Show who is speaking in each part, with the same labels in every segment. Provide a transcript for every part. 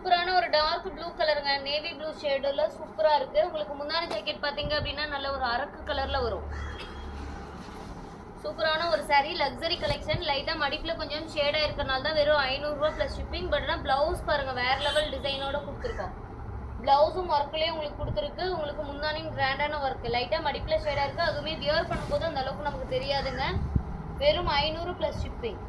Speaker 1: சூப்பரான ஒரு dark blue கலருங்க நேவி ப்ளூ ஷேடில் சூப்பராக இருக்குது உங்களுக்கு முன்னாடி ஜாக்கெட் பார்த்தீங்க அப்படின்னா நல்ல ஒரு அரக்கு கலரில் வரும். சூப்பரான ஒரு சாரீ லக்ஸரி கலெக்ஷன் லைட்டாக மடிப்பில் கொஞ்சம் ஷேடாக இருக்கனால தான் வெறும் ஐநூறுரூவா ப்ளஸ் ஷிப்பிங் பட் ஆனால் ப்ளவுஸ் பாருங்கள் வேறு லெவல் டிசைனோட கொடுத்துருக்கோம். ப்ளவுஸும் ஒர்க்லேயே உங்களுக்கு கொடுத்துருக்கு. உங்களுக்கு முந்தானையும் கிராண்டான ஒர்க் லைட்டாக மடிப்பில் ஷேடாக இருக்குது அதுவுமே வியர் பண்ணும்போது அந்த அளவுக்கு நமக்கு தெரியாதுங்க. வெறும் ஐநூறு ப்ளஸ் ஷிப்பிங்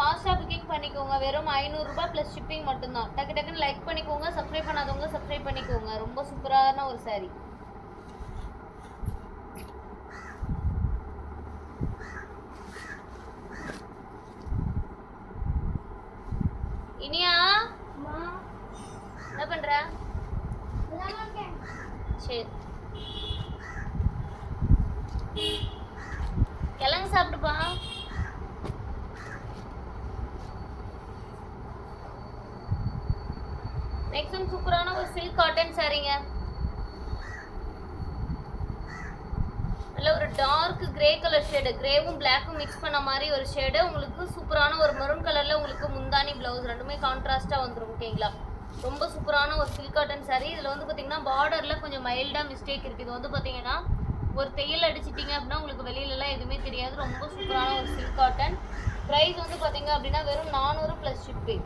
Speaker 1: ஃபாஸ்ட்டாக புக்கிங் பண்ணிக்கோங்க. வெறும் ஐநூறுரூபா ப்ளஸ் ஷிப்பிங் மட்டும்தான். டக்கு டக்குன்னு லைக் பண்ணிக்கோங்க. சப்ஸ்கிரைப் பண்ணாதவங்க சப்ஸ்கிரைப் பண்ணிக்கோங்க. ரொம்ப சூப்பரான ஒரு saree. நெக்ஸ்ட் ஒன் சூப்பரான ஒரு சில்க் காட்டன் சாரீங்க நல்ல ஒரு டார்க் கிரே கலர் ஷேடு கிரேவும் பிளாக்கும் மிக்ஸ் பண்ண மாதிரி ஒரு ஷேடு உங்களுக்கு சூப்பரான ஒரு மெரூன் கலரில் உங்களுக்கு முந்தானி பிளவுஸ் ரெண்டுமே கான்ட்ராஸ்ட்டாக வந்துடும் ஓகேங்களா ரொம்ப சூப்பரான ஒரு சில்க் காட்டன் சாரீ இதில் வந்து பார்த்தீங்கன்னா பார்டரில் கொஞ்சம் மைல்டாக மிஸ்டேக் இருக்குது இது வந்து பார்த்தீங்கன்னா ஒரு தையல் அடிச்சிட்டிங்க அப்படின்னா உங்களுக்கு வெளியிலலாம் எதுவுமே தெரியாது. ரொம்ப சூப்பரான ஒரு சில்க் காட்டன் ப்ரைஸ் வந்து பார்த்தீங்க அப்படின்னா வெறும் நானூறு ப்ளஸ் ஷிப்பிங்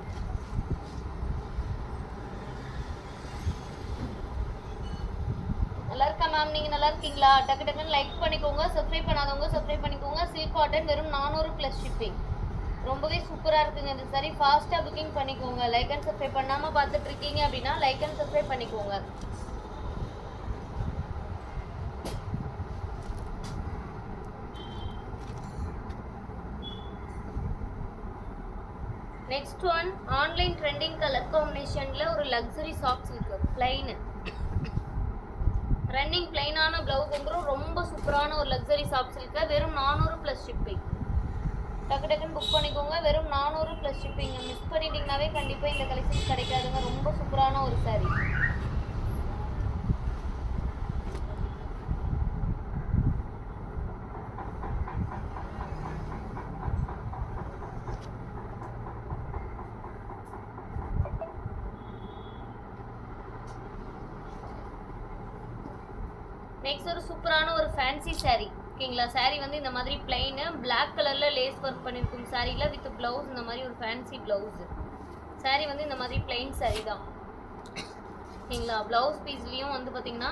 Speaker 1: நல்லா இருக்கா மேம் நீங்க நல்லா இருக்கீங்களா? டக்கு டக்குன்னு லைக் பண்ணிக்கோங்க. சப்ஸ்கிரைப் பண்ணாதவங்க சப்ஸ்கிரைப் பண்ணிக்கோங்க. சில்க் காட்டன் வெறும் நானூறு ப்ளஸ் ஷிப்பிங் ரொம்பவே சூப்பரா இருக்குங்க இந்த சரி ஃபாஸ்டா புக்கிங் பண்ணிக்கோங்க. லைக் அண்ட் சப்ஸ்கிரைப் பண்ணாம பார்த்துட்டு இருக்கீங்க அப்படின்னா லைக் அண்ட் சப்ஸ்கிரைப் பண்ணிக்கோங்க. Next one online trending colour காம்பினேஷன்ல ஒரு லக்ஸரி சாக்ஸ் இருக்கு. பிளைன் ரன்னிங் பிளைனான பிளவுஸ் வந்துடும் ரொம்ப சூப்பரான ஒரு லக்ஸரி சாப்ஸ் இருக்கு வெறும் நானூறு ப்ளஸ் ஷிப்பிங் டக்கு டக்குன்னு புக் பண்ணிக்கோங்க. வெறும் நானூறு ப்ளஸ் ஷிப்பிங் மிஸ் பண்ணிட்டீங்கனாவே கண்டிப்பாக இந்த கலெக்ஷன் கிடைக்காதுங்க. ரொம்ப சூப்பரான ஒரு saree நெக்ஸ்ட் ஒரு சூப்பரான ஒரு ஃபேன்சி saree ஓகேங்களா saree வந்து இந்த மாதிரி பிளைனு பிளாக் கலரில் லேஸ் ஒர்க் பண்ணியிருக்கும் சாரியில் வித் ப்ளவுஸ் இந்த மாதிரி ஒரு ஃபேன்சி ப்ளவுஸ் saree வந்து இந்த மாதிரி பிளெயின் saree தான். ஓகேங்களா ப்ளவுஸ் பீஸ்லேயும் வந்து பார்த்தீங்கன்னா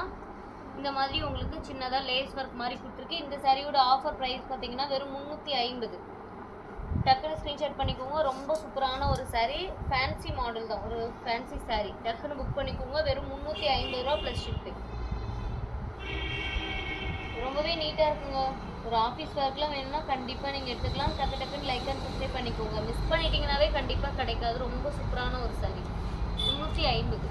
Speaker 1: இந்த மாதிரி உங்களுக்கு சின்னதாக லேஸ் ஒர்க் மாதிரி கொடுத்துருக்கு. இந்த சாரியோட ஆஃபர் ப்ரைஸ் பார்த்தீங்கன்னா வெறும் முந்நூற்றி ஐம்பது. டக்குன்னு ஸ்க்ரீன்ஷாட் பண்ணிக்கோங்க. ரொம்ப சூப்பரான ஒரு saree ஃபேன்சி மாடல் தான். ஒரு ஃபேன்சி saree. டக்குன்னு புக் பண்ணிக்கோங்க. வெறும் முந்நூற்றி ஐம்பது ரூபா ப்ளஸ் ஷிப்பிங் ரொம்பவே நீட்டாக இருக்குங்க. ஒரு ஆஃபீஸ் ஒர்க்லாம் வேணும்னா கண்டிப்பாக நீங்கள் எடுத்துக்கலாம். டக்கு டக்குன்னு லைக் அண்ட் சப்ஸ்கிரைப் பண்ணிக்கோங்க. மிஸ் பண்ணிட்டீங்கனாவே கண்டிப்பாக கிடைக்காது. ரொம்ப சூப்பரான ஒரு saree. முந்நூற்றி ஐம்பது.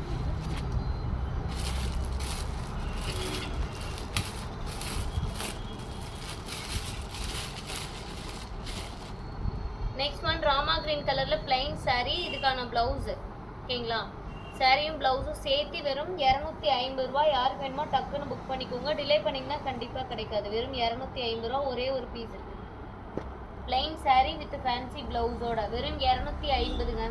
Speaker 1: நெக்ஸ்ட் ஒன் ராமா கிரீன் கலரில் பிளைன் saree. இதுக்கான ப்ளவுஸு ஓகேங்களா? சாரியும் ப்ளவுஸும் சேர்த்து வெறும் இரநூத்தி ஐம்பது ரூபா யாருக்கு வேணுமோ டக்குன்னு புக் பண்ணிக்கோங்க. டிலே பண்ணிங்கன்னா கண்டிப்பாக கிடைக்காது. வெறும் இரநூத்தி ஐம்பது ரூபா ஒரே ஒரு பீஸ் இருக்குது பிளைன் saree வித் ஃபேன்சி ப்ளவுஸோட வெறும் இரநூத்தி ஐம்பதுங்க.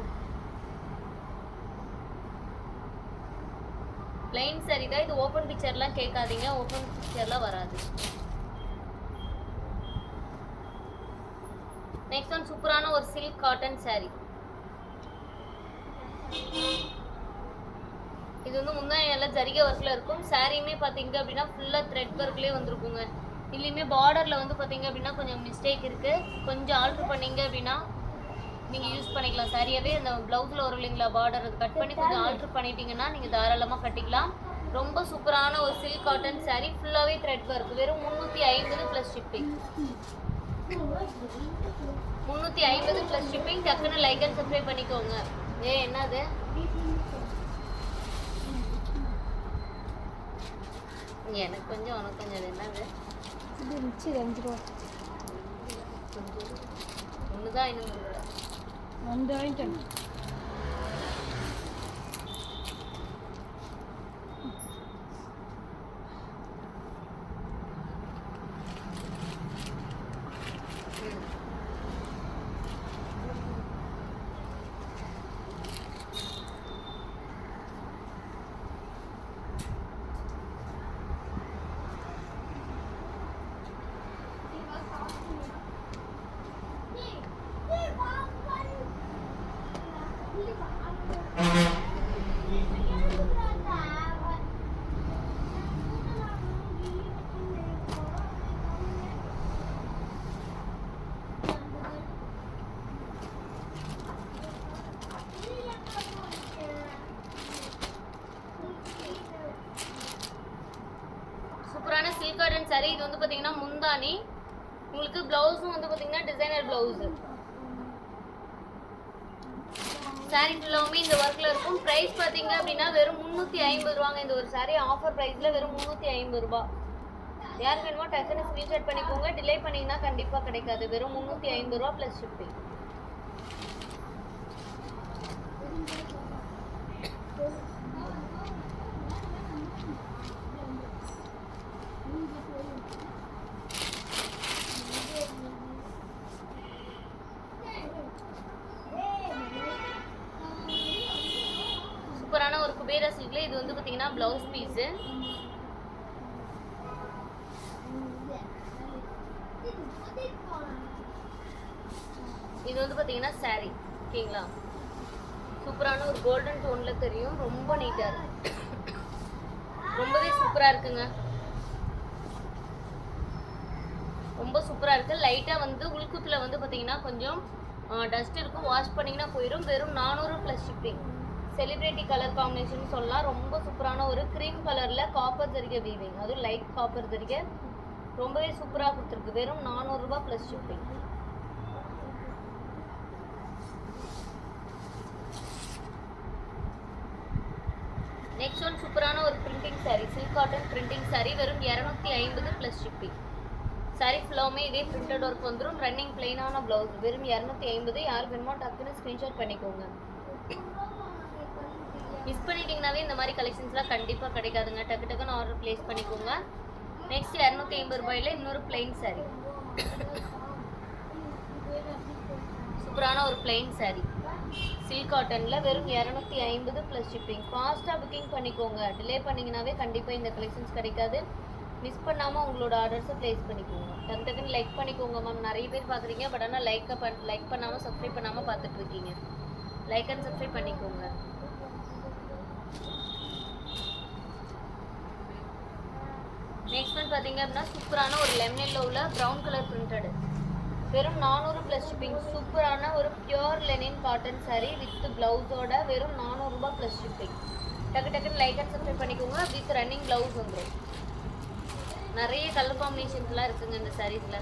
Speaker 1: பிளைன் சாரி தான். இது ஓப்பன் பிக்சர்லாம் கேட்காதீங்க. ஓப்பன் பிக்சர்லாம் வராது. நெக்ஸ்ட் ஒன் சூப்பரான ஒரு சில்க் காட்டன் saree. இது வந்து முன்னாடி நல்லா ஜரிகை ஒர்க்கில் இருக்கும். சாரியுமே பார்த்தீங்க அப்படின்னா ஃபுல்லாக த்ரெட் ஒர்க்லேயே வந்திருக்குங்க. இதுலேயுமே பார்டரில் வந்து பார்த்தீங்க அப்படின்னா கொஞ்சம் மிஸ்டேக் இருக்குது கொஞ்சம் ஆல்ட்ரு பண்ணீங்க அப்படின்னா நீங்கள் யூஸ் பண்ணிக்கலாம். சரியாகவே அந்த ப்ளவுஸில் வரும் இல்லைங்களா பார்டர் அது கட் பண்ணி கொஞ்சம் ஆல்ட்ரு பண்ணிட்டீங்கன்னா நீங்கள் தாராளமாக கட்டிக்கலாம். ரொம்ப சூப்பரான ஒரு சில்க் காட்டன் saree ஃபுல்லாகவே த்ரெட் ஒர்க் வெறும் முந்நூற்றி ஐம்பது ப்ளஸ் ஷிப்பிங் முந்நூற்றி ஐம்பது ப்ளஸ் ஷிப்பிங் டக்குன்னு லைக் அண்ட் சப்ஸ்கிரைப் பண்ணிக்கோங்க. ஏ என்னது? எனக்கு கொஞ்சம் உனக்கு கொஞ்சம். என்னது?
Speaker 2: இது மிச்சி அஞ்சு ரூபா.
Speaker 1: ஒன்று தான் ஐநூறு
Speaker 2: ரெண்டு வாங்கிட்டேன்.
Speaker 1: பார்த்தீங்கன்னா முந்தானி உங்களுக்கு ப்ளவுஸும் வந்து பார்த்தீங்கன்னா டிசைனர் ப்ளவுஸு சாரி ஃபுல்லாவுமே இந்த ஒர்க்கில் இருக்கும். ப்ரைஸ் பார்த்தீங்க அப்படின்னா வெறும் முந்நூற்றி ஐம்பது ரூபாங்க. இந்த ஒரு சாரி ஆஃபர் ப்ரைஸில் வெறும் முந்நூற்றி ஐம்பது ரூபா. யார் வேணுமோ டக்குன்னு ஸ்க்ரீன்ஷாட் பண்ணிக்கோங்க. டிலே பண்ணிங்கன்னா கண்டிப்பாக கிடைக்காது. வெறும் முந்நூற்றி ஐம்பது ரூபா ப்ளஸ் ஷிப்பிங் சூப்பரான ஒரு குபேரா சில்க்ல இது வந்து பார்த்தீங்கன்னா ப்ளவுஸ் பீஸு இது வந்து பார்த்தீங்கன்னா saree. ஓகேங்களா? சூப்பரான ஒரு கோல்டன் டோனில் தெரியும். ரொம்ப நீட்டாக இருக்கு. ரொம்பவே சூப்பராக இருக்குங்க. ரொம்ப சூப்பராக இருக்கு. லைட்டாக வந்து உள்குத்தில் வந்து பார்த்தீங்கன்னா கொஞ்சம் டஸ்ட் இருக்கும். வாஷ் பண்ணிங்கன்னா போயிடும். வெறும் நானூறு plus shipping celebrity colour combination சொல்லலாம் ரொம்ப சூப்பரான ஒரு க்ரீம் கலரில் காப்பர் ஜரிகை வீவிங் அதுவும் லைட் காப்பர் ஜரிகை. ரொம்பவே சூப்பராக கொடுத்துருக்கு. வெறும் நானூறுரூபா ப்ளஸ் ஷிப்பிங் நெக்ஸ்ட் ஒன் சூப்பரான ஒரு printing saree. Silk cotton printing saree. வெறும் இரநூத்தி ஐம்பது ப்ளஸ் ஷிப்பிங் சாரி ஃபுல்லாமே இதே பிரிண்டட் ஒர்க் வந்துடும் ரன்னிங் பிளெயினான ப்ளவுஸ் வெறும் இரநூத்தி ஐம்பது. யார் வேணுமோ டக்குன்னு ஸ்க்ரீன்ஷாட் பண்ணிக்கோங்க. மிஸ் பண்ணிட்டீங்கனாவே இந்த மாதிரி கலெக்ஷன்ஸ்லாம் கண்டிப்பாக கிடைக்காதுங்க. டக்கு டக்குன்னு ஆர்டர் ப்ளேஸ் பண்ணிக்கோங்க. நெக்ஸ்ட் இரநூத்தி ஐம்பது ரூபாயில இன்னொரு பிளெயின் சாரி சூப்பரான ஒரு பிளெயின் saree. சில்க் காட்டனில் வெறும் இரநூத்தி ஐம்பது ப்ளஸ் ஷிப்பிங் ஃபாஸ்ட்டாக புக்கிங் பண்ணிக்கோங்க. டிலே பண்ணிங்கனாவே கண்டிப்பாக இந்த கலெக்ஷன்ஸ் கிடைக்காது. மிஸ் பண்ணாமல் உங்களோட ஆர்டர்ஸை ப்ளேஸ் பண்ணிக்கோங்க. டக்கு டக்குன்னு லைக் பண்ணிக்கோங்க மேம் நிறைய பேர் பார்க்குறீங்க பட் ஆனால் லைக்கை பண் லைக் பண்ணாமல் சப்ஸ்கிரைப் பண்ணாமல் பார்த்துட்ருக்கீங்க லைக் அண்ட் சப்ஸ்கிரைப் பண்ணிக்கோங்க நெக்ஸ்ட் வந்து பார்த்தீங்க அப்படின்னா சூப்பரான ஒரு லெமன் எல்லோவில் ப்ரௌன் கலர் பிரிண்டடு வெறும் நானூறு ப்ளஸ் ஷிப்பிங் சூப்பரான ஒரு pure linen cotton sari with ப்ளவுஸோட வெறும் நானூறுரூபா ப்ளஸ் ஷிப்பிங் டக்கு டக்குன்னு லைக் அண்ட் சப்ஸ்கிரைப் பண்ணிக்கோங்க. வித் ரன்னிங் ப்ளவுஸ் வந்துடும் நிறைய கலர் காம்பினேஷன்ஸ்லாம் இருக்குங்க இந்த சாரீஸில்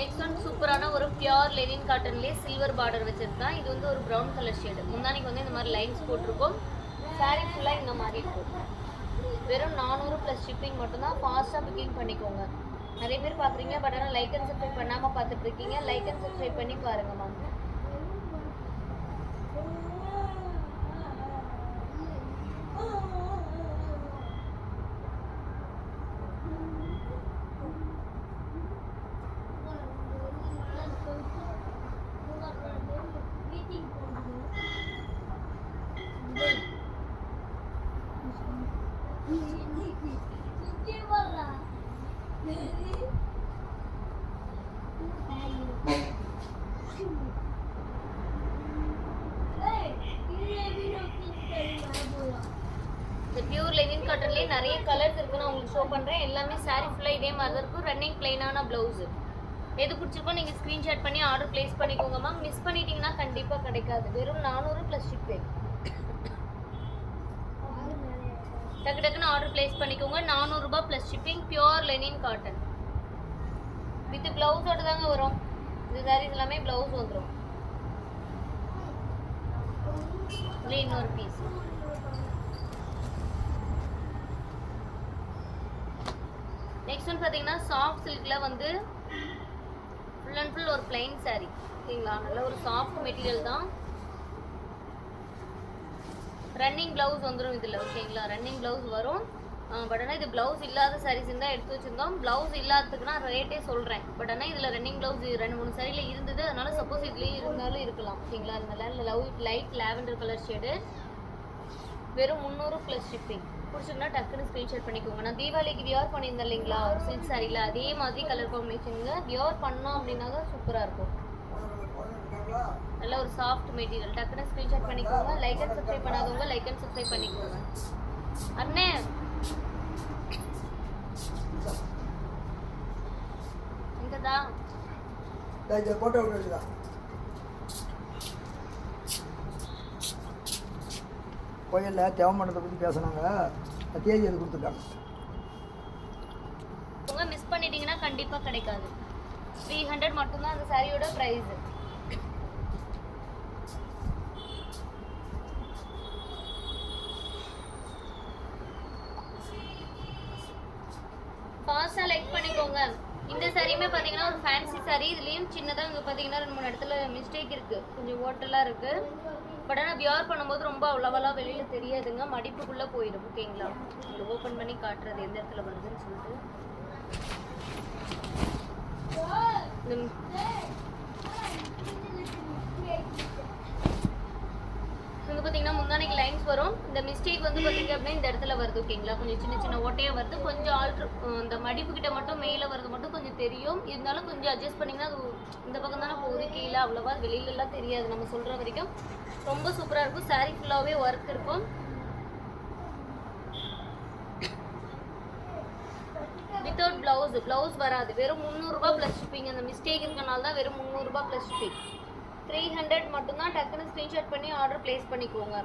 Speaker 1: நெக்ஸ்ட் ஒன் சூப்பரான ஒரு பியூர் லெனின் காட்டன்லேயே சில்வர் பார்டர் வச்சிருக்கேன் இது வந்து ஒரு ப்ரௌன் கலர் ஷேடு முந்தானிக்கு வந்து இந்த மாதிரி லைன்ஸ் போட்டிருக்கோம். சாரீ ஃபுல்லாக இந்த மாதிரி இருக்கும். வெறும் நானூறு ப்ளஸ் ஷிப்பிங் மட்டும்தான் ஃபாஸ்ட்டாக புக்கிங் பண்ணிக்கோங்க. நிறைய பேர் பார்க்குறீங்க பட் ஆனால் லைக் அண்ட் சப்ஸ்கிரைப் பண்ணாமல் பார்த்துட்டு இருக்கீங்க லைக் அண்ட் சப்ஸ்கிரைப் பண்ணி பாருங்கள் மேம் இந்த பியூர் லெனின் காட்டன்லேயே நிறைய கலர்ஸ் இருக்கு. நான் உங்களுக்கு ஷோ பண்ணுறேன் எல்லாமே saree ஃபுல்லாக இதே மாதிரி தான் இருக்கும். ரன்னிங் பிளைனான ப்ளவுஸு எது பிடிச்சிருக்கோ நீங்கள் ஸ்க்ரீன்ஷாட் பண்ணி ஆர்டர் ப்ளேஸ் பண்ணிக்கோங்க மேம் மிஸ் பண்ணிட்டீங்கன்னா கண்டிப்பாக கிடைக்காது. வெறும் நானூறு ப்ளஸ் ஷிப்பிங் டக்கு டக்குன்னு ஆர்டர் ப்ளேஸ் பண்ணிக்கோங்க. நானூறுரூபா plus shipping pure linen cotton with ப்ளவுஸோட தாங்க வரும். இந்த சாரீஸ் எல்லாமே ப்ளவுஸ் வந்துடும் இன்னொரு பீஸ் நெக்ஸ்ட் ஒன் பார்த்தீங்கன்னா சாஃப்ட் சில்கில் வந்து ஃபுல் அண்ட் ஃபுல் ஒரு பிளைன் saree. ஓகேங்களா நல்ல ஒரு சாஃப்ட் மெட்டீரியல் தான். ரன்னிங் ப்ளவுஸ் வந்துடும் இதில் ஓகேங்களா ரன்னிங் ப்ளவுஸ் வரும். பட் ஆனால் இது ப்ளவுஸ் இல்லாத சாரீஸ் இருந்தால் எடுத்து வச்சுருந்தோம். ப்ளவுஸ் இல்லாததுக்கு நான் ரேட்டே சொல்கிறேன் பட் ஆனால் இதில் ரன்னிங் ப்ளவுஸ் ரெண்டு மூணு சாரியில் இருந்தது. அதனால சப்போஸ் இதுலேயும் இருந்தாலும் இருக்கலாம். ஓகேங்களா அதனால love light lavender colour shade வெறும் முந்நூறு ப்ளஸ் ஷிப்பிங் பிடிச்சிருந்தா டக்குன்னு ஸ்க்ரீன்ஷாட் பண்ணிக்கோங்க. நான் தீபாவளிக்கு வியர் பண்ணியிருந்தேன் இல்லைங்களா? ஒரு சில்க் சாரியில் அதே மாதிரி கலர் காம்பினேஷனுங்க வியர் பண்ணோம் அப்படின்னா சூப்பராக இருக்கும். நல்ல ஒரு சாஃப்ட் மெட்டீரியல் டக்குன்னு ஸ்க்ரீன்ஷாட் பண்ணிக்கோங்க. லைக் அண்ட் சப்ஸ்கிரைப் பண்ணாதவங்க லைக் அண்ட் சப்ஸ்கிரைப் பண்ணிக்கோங்க. அண்ணே. இங்கதா.
Speaker 3: இதை போட்டோ விட்டுருக்கா கோயிலில் தேவமண்டத்தை பற்றி பேசுனாங்க. தேதி அது கொடுத்துருக்காங்க.
Speaker 1: பண்ணிட்டீங்கன்னா கண்டிப்பா கிடைக்காது. த்ரீ ஹண்ட்ரட் மட்டும்தான் அந்த சாரியோட ப்ரைஸ் ஃபாஸ்ட்டாக லைக் பண்ணிக்கோங்க. இந்த சாரியுமே பார்த்தீங்கன்னா ஒரு ஃபேன்சி சாரி இதுலேயும் சின்னதாக இங்கே பார்த்தீங்கன்னா ரெண்டு மூணு இடத்துல மிஸ்டேக் இருக்குது கொஞ்சம் ஓட்டலாக இருக்குது பட் ஆனால் வியர் பண்ணும்போது ரொம்ப அவ்வளோவெல்லாம் வெளியில் தெரியாதுங்க. மடிப்புக்குள்ளே போயிடும் ஓகேங்களா? இது ஓப்பன் பண்ணி காட்டுறது எந்த இடத்துல வருதுன்னு சொல்லிட்டு இந்த இங்க பார்த்தீங்கன்னா முந்தானைக்கு லைன்ஸ் வரும் இந்த மிஸ்டேக் இந்த இடத்துல வருது ஓகேங்களா? கொஞ்சம் சின்ன சின்ன ஓட்டையாக வருது. கொஞ்சம் ஆல்ட்ரு இந்த மடிப்பு கிட்ட மட்டும் மேலே வருது மட்டும் கொஞ்சம் தெரியும். இருந்தாலும் கொஞ்சம் அட்ஜஸ்ட் பண்ணிங்கன்னா அது இந்த பக்கம் தானே போகுது கீழே அவ்வளோவா வெளியிலலாம் தெரியாது. நம்ம சொல்கிற வரைக்கும் ரொம்ப சூப்பராக இருக்கும். saree ஃபுல்லாகவே ஒர்க் இருக்கும். வித்தவுட் பிளவுஸ் பிளவுஸ் வராது. வெறும் முந்நூறுரூபா ப்ளஸ் ஷிப்பிங் அந்த மிஸ்டேக் இருக்கனால தான் வெறும் முந்நூறுரூபா ப்ளஸ் ஷிப்பிங் த்ரீ ஹண்ட்ரட் மட்டும்தான் டக்குன்னு ஸ்க்ரீன்ஷாட் பண்ணி ஆர்டர் ப்ளேஸ் பண்ணிக்கோங்க.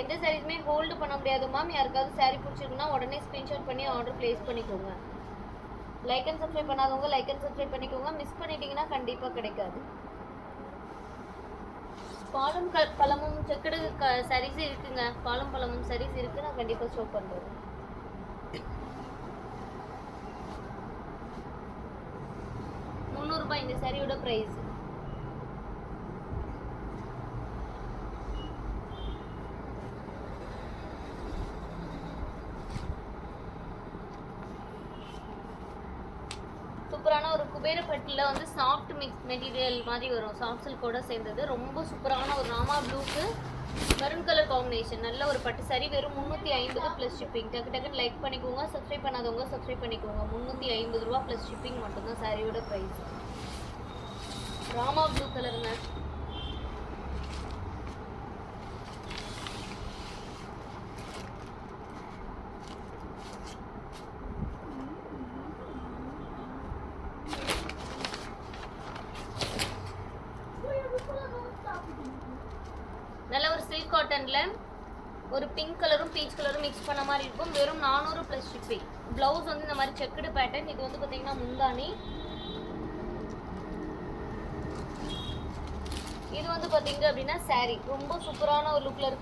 Speaker 1: எந்த சாரீஸுமே ஹோல்டு பண்ண முடியாது. மேம் யாருக்காவது சாரீ பிடிச்சிருக்குன்னா உடனே ஸ்க்ரீன்ஷாட் பண்ணி ஆர்டர் ப்ளேஸ் பண்ணிக்கோங்க. லைக் அண்ட் சப்ஸ்கிரைப் பண்ணாதவங்க லைக் அண்ட் சப்ஸ்கிரைப் பண்ணிக்கோங்க. மிஸ் பண்ணிட்டீங்கன்னா கண்டிப்பாக கிடைக்காது. பாலும் க பழமும் செக்குடு க சாரீஸ் இருக்குங்க. பாலும் பழமும் சரீஸ் இருக்கு. நான் கண்டிப்பாக ஷோ பண்ணுறேன் முந்நூறுரூபா இந்த சரியோட ப்ரைஸ் சூப்பரான ஒரு குபேரப்பட்டில் வந்து சாஃப்ட் மிக்ஸ் மெட்டீரியல் மாதிரி வரும். சாஃப்ட் சில்கோட சேர்ந்தது. ரொம்ப சூப்பரான ஒரு ராமா ப்ளூக்கு மெரூன் கலர் காம்பினேஷன் நல்ல ஒரு பட்டு சரி வெறும் முந்நூற்றி ஐம்பது ப்ளஸ் ஷிப்பிங் டக்கு டக்குன்னு லைக் பண்ணிக்கோங்க. சப்ஸ்கிரைப் பண்ணாதவங்க சப்ஸ்கிரைப் பண்ணிக்கோங்க. முந்நூற்றி ஐம்பது ரூபா ப்ளஸ் ஷிப்பிங் மட்டும்தான் சாரியோட ப்ரைஸ் ராமா ப்ளூ கலருங்க நல்ல ஒரு சில்க் காட்டன்ல ஒரு பிங்க் கலரும் பீச் கலரும் மிக்ஸ் பண்ண மாதிரி இருக்கும். வெறும் நானூறு ப்ளஸ் ஷிப்பிங் ப்ளவுஸ் வந்து இந்த மாதிரி செக்குடு பேட்டர்ன் இது வந்து பார்த்தீங்கன்னா முந்தானி இது வந்து பார்த்தீங்க அப்படின்னா saree. ரொம்ப சூப்பரான ஒரு லுக்கில் இருக்கு